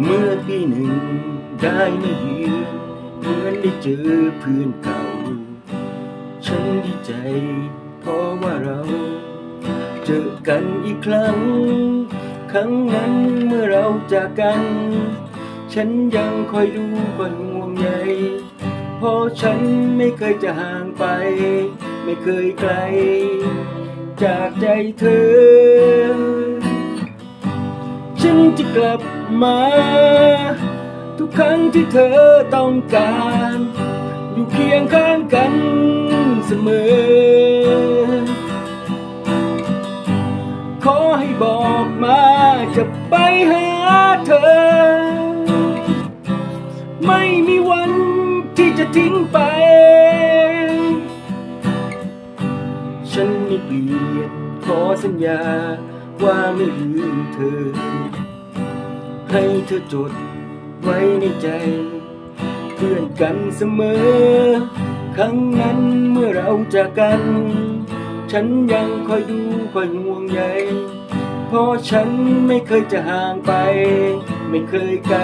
เมื่อปีหนึ่งได้มาเยือนเหมือนได้เจอเพื่อนเก่า ฉันดีใจ เพราะว่าเรา เจอกันอีกครั้ง ครั้งนั้นเมื่อเราจากกัน ฉันยังคอยดูคอยห่วงใยเพราะฉันไม่เคยจะห่างไป ไม่เคยไกล จากใจเธอ ฉันจะกลับมา ทุกครั้งที่เธอต้องการ อยู่เคียงข้างกันเสมอ ขอให้บอกมาจะไปหาเธอ ไม่มีวันที่จะทิ้งไป ฉันไม่เปลี่ยนขอสัญญา ว่าไม่ลืมเธอ ให้เธอจดไว้ในใจ เพื่อนกันเสมอ ครั้งนั้นเมื่อเราจากกัน ฉันยังคอยดูคอยห่วงใยเพราะฉันไม่เคยจะห่างไป ไม่เคยไกล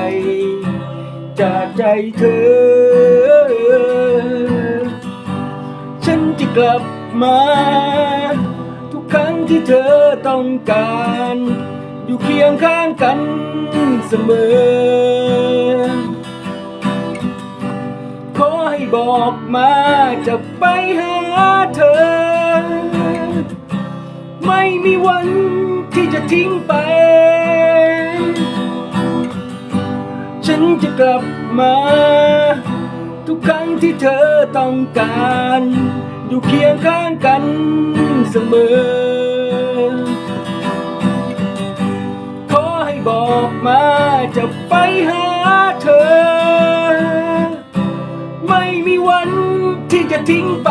จากใจเธอ ฉันจะกลับมา ครั้งที่เธอต้องการ อยู่เคียงข้างกันเสมอ ขอให้บอกมาจะไปหาเธอ ไม่มีวันที่จะทิ้งไป ฉันจะกลับมา ทุกครั้งที่เธอต้องการ อยู่เคียงข้างกันเสมอ ขอให้บอกมาจะไปหาเธอ ไม่มีวันที่จะทิ้งไป